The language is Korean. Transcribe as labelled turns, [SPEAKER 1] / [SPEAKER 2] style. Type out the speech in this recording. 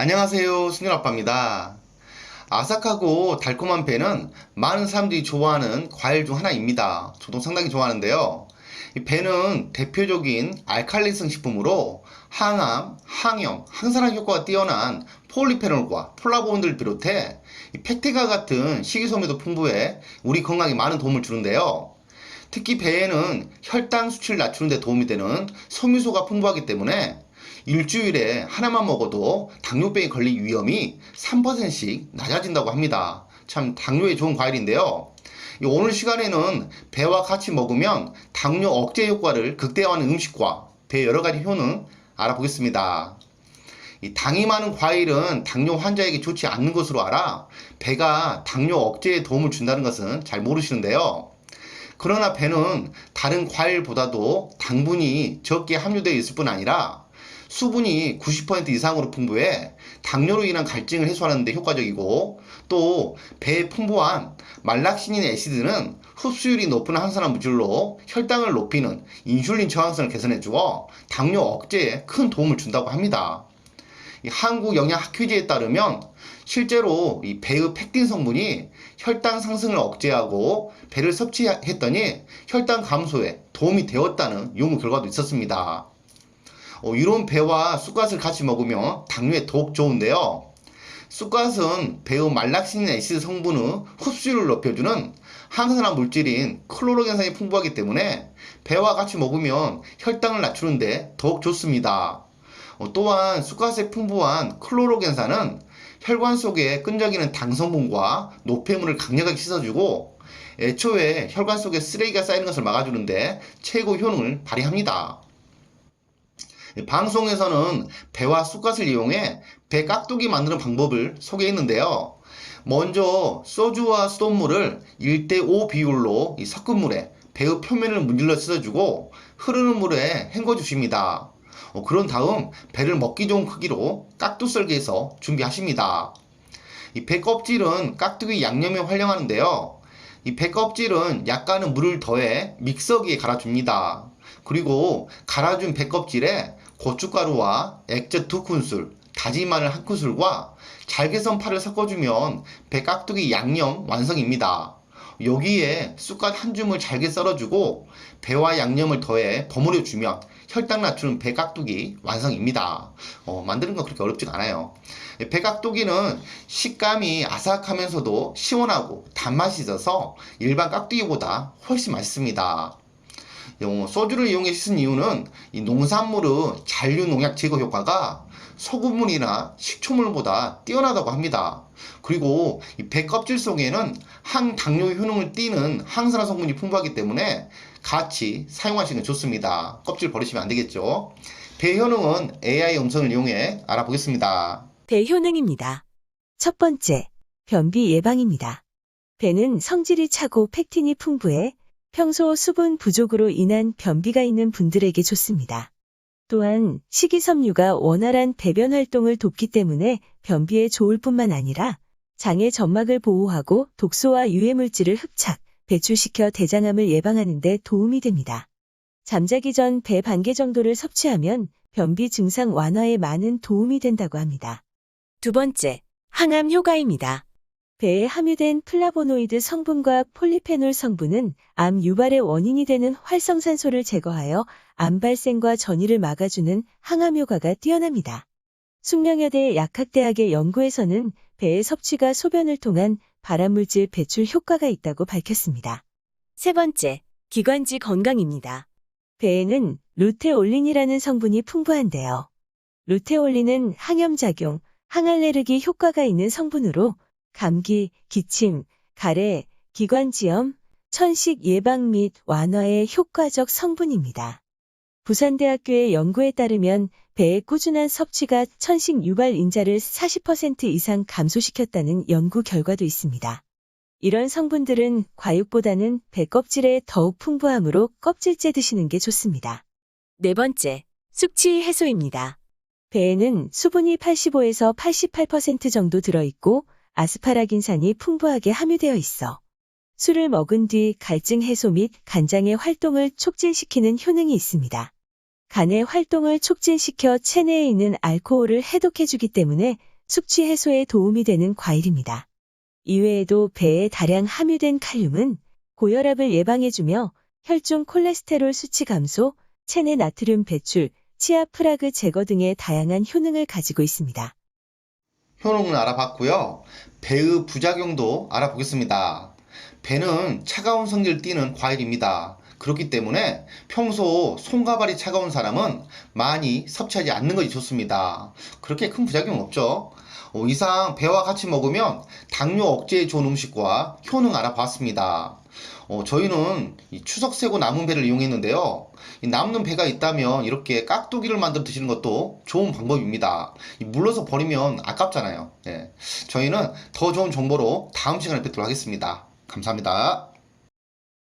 [SPEAKER 1] 안녕하세요. 승윤아빠입니다. 아삭하고 달콤한 배는 많은 사람들이 좋아하는 과일 중 하나입니다. 저도 상당히 좋아하는데요. 이 배는 대표적인 알칼리성 식품으로 항암, 항염, 항산화 효과가 뛰어난 폴리페놀과 폴라보온들을 비롯해 이 팩테가 같은 식이섬유도 풍부해 우리 건강에 많은 도움을 주는데요. 특히 배에는 혈당 수치를 낮추는 데 도움이 되는 섬유소가 풍부하기 때문에 일주일에 하나만 먹어도 당뇨병에 걸릴 위험이 3%씩 낮아진다고 합니다. 참 당뇨에 좋은 과일인데요. 이 오늘 시간에는 배와 같이 먹으면 당뇨 억제 효과를 극대화하는 음식과 배 여러 가지 효능 알아보겠습니다. 이 당이 많은 과일은 당뇨 환자에게 좋지 않는 것으로 알아 배가 당뇨 억제에 도움을 준다는 것은 잘 모르시는데요. 그러나 배는 다른 과일보다도 당분이 적게 함유되어 있을 뿐 아니라 수분이 90% 이상으로 풍부해 당뇨로 인한 갈증을 해소하는 데 효과적이고 또 배에 풍부한 말락시닌 애시드는 흡수율이 높은 항산화 물질로 혈당을 높이는 인슐린 저항성을 개선해 주어 당뇨 억제에 큰 도움을 준다고 합니다. 이 한국 영양 학회지에 따르면 실제로 이 배의 팩틴 성분이 혈당 상승을 억제하고 배를 섭취했더니 혈당 감소에 도움이 되었다는 연구 결과도 있었습니다. 어, 이런 배와 쑥갓을 같이 먹으면 당뇨에 더욱 좋은데요. 쑥갓은 배의 말락신 애시드 성분의 흡수율을 높여주는 항산화 물질인 클로로겐산이 풍부하기 때문에 배와 같이 먹으면 혈당을 낮추는데 더욱 좋습니다. 어, 또한 쑥갓에 풍부한 클로로겐산은 혈관 속에 끈적이는 당 성분과 노폐물을 강력하게 씻어주고 애초에 혈관 속에 쓰레기가 쌓이는 것을 막아주는데 최고 효능을 발휘합니다. 방송에서는 배와 쑥갓을 이용해 배 깍두기 만드는 방법을 소개했는데요. 먼저 소주와 수돗물을 1대5 비율로 이 섞은 물에 배의 표면을 문질러 씻어주고 흐르는 물에 헹궈 주십니다. 어, 그런 다음 배를 먹기 좋은 크기로 깍두 썰기해서 준비하십니다. 이 배 껍질은 깍두기 양념에 활용하는데요. 이 배 껍질은 약간의 물을 더해 믹서기에 갈아줍니다. 그리고 갈아준 배 껍질에 고춧가루와 액젓 두 큰술, 다진 마늘 한 큰술과 잘게선 파를 섞어주면 배 깍두기 양념 완성입니다. 여기에 쑥갓 한 줌을 잘게 썰어주고 배와 양념을 더해 버무려 주면 혈당 낮추는 배 깍두기 완성입니다. 어, 만드는 건 그렇게 어렵지가 않아요. 배 깍두기는 식감이 아삭하면서도 시원하고 단맛이 있어서 일반 깍두기보다 훨씬 맛있습니다. 어, 소주를 이용해 씻은 이유는 이 농산물의 잔류 농약 제거 효과가 소금물이나 식초물보다 뛰어나다고 합니다. 그리고 이 배 껍질 속에는 항당뇨 효능을 띠는 항산화 성분이 풍부하기 때문에 같이 사용하시는 게 좋습니다. 껍질 버리시면 안 되겠죠. 배 효능은 AI 음성을 이용해 알아보겠습니다.
[SPEAKER 2] 배 효능입니다. 첫 번째, 변비 예방입니다. 배는 성질이 차고 팩틴이 풍부해 평소 수분 부족으로 인한 변비가 있는 분들에게 좋습니다. 또한 식이섬유가 원활한 배변 활동을 돕기 때문에 변비에 좋을 뿐만 아니라 장의 점막을 보호하고 독소와 유해물질을 흡착, 배출시켜 대장암을 예방하는 데 도움이 됩니다. 잠자기 전 배 반 개 정도를 섭취하면 변비 증상 완화에 많은 도움이 된다고 합니다. 두 번째, 항암 효과입니다. 배에 함유된 플라보노이드 성분과 폴리페놀 성분은 암 유발의 원인이 되는 활성산소를 제거하여 암 발생과 전이를 막아주는 항암 효과가 뛰어납니다. 숙명여대 약학대학의 연구에서는 배의 섭취가 소변을 통한 발암물질 배출 효과가 있다고 밝혔습니다. 세 번째, 기관지 건강입니다. 배에는 루테올린이라는 성분이 풍부한데요. 루테올린은 항염작용, 항알레르기 효과가 있는 성분으로 감기, 기침, 가래, 기관지염, 천식 예방 및 완화에 효과적 성분입니다. 부산대학교의 연구에 따르면 배의 꾸준한 섭취가 천식 유발 인자를 40% 이상 감소시켰다는 연구 결과도 있습니다. 이런 성분들은 과육보다는 배 껍질에 더욱 풍부하므로 껍질째 드시는 게 좋습니다. 네 번째, 숙취 해소입니다. 배에는 수분이 85에서 88% 정도 들어있고 아스파라긴산이 풍부하게 함유되어 있어 술을 먹은 뒤 갈증 해소 및 간장의 활동을 촉진시키는 효능이 있습니다. 간의 활동을 촉진시켜 체내에 있는 알코올을 해독해주기 때문에 숙취 해소에 도움이 되는 과일입니다. 이외에도 배에 다량 함유된 칼륨은 고혈압을 예방해주며 혈중 콜레스테롤 수치 감소, 체내 나트륨 배출, 치아 프라그 제거 등의 다양한 효능을 가지고 있습니다.
[SPEAKER 1] 효능을 알아봤고요. 배의 부작용도 알아보겠습니다. 배는 차가운 성질을 띠는 과일입니다. 그렇기 때문에 평소 손과 발이 차가운 사람은 많이 섭취하지 않는 것이 좋습니다. 그렇게 큰 부작용 없죠. 어, 이상 배와 같이 먹으면 당뇨 억제에 좋은 음식과 효능 알아봤습니다. 어, 저희는 이 추석 세고 남은 배를 이용했는데요. 이 남는 배가 있다면 이렇게 깍두기를 만들어 드시는 것도 좋은 방법입니다. 이 물러서 버리면 아깝잖아요. 예. 저희는 더 좋은 정보로 다음 시간에 뵙도록 하겠습니다. 감사합니다.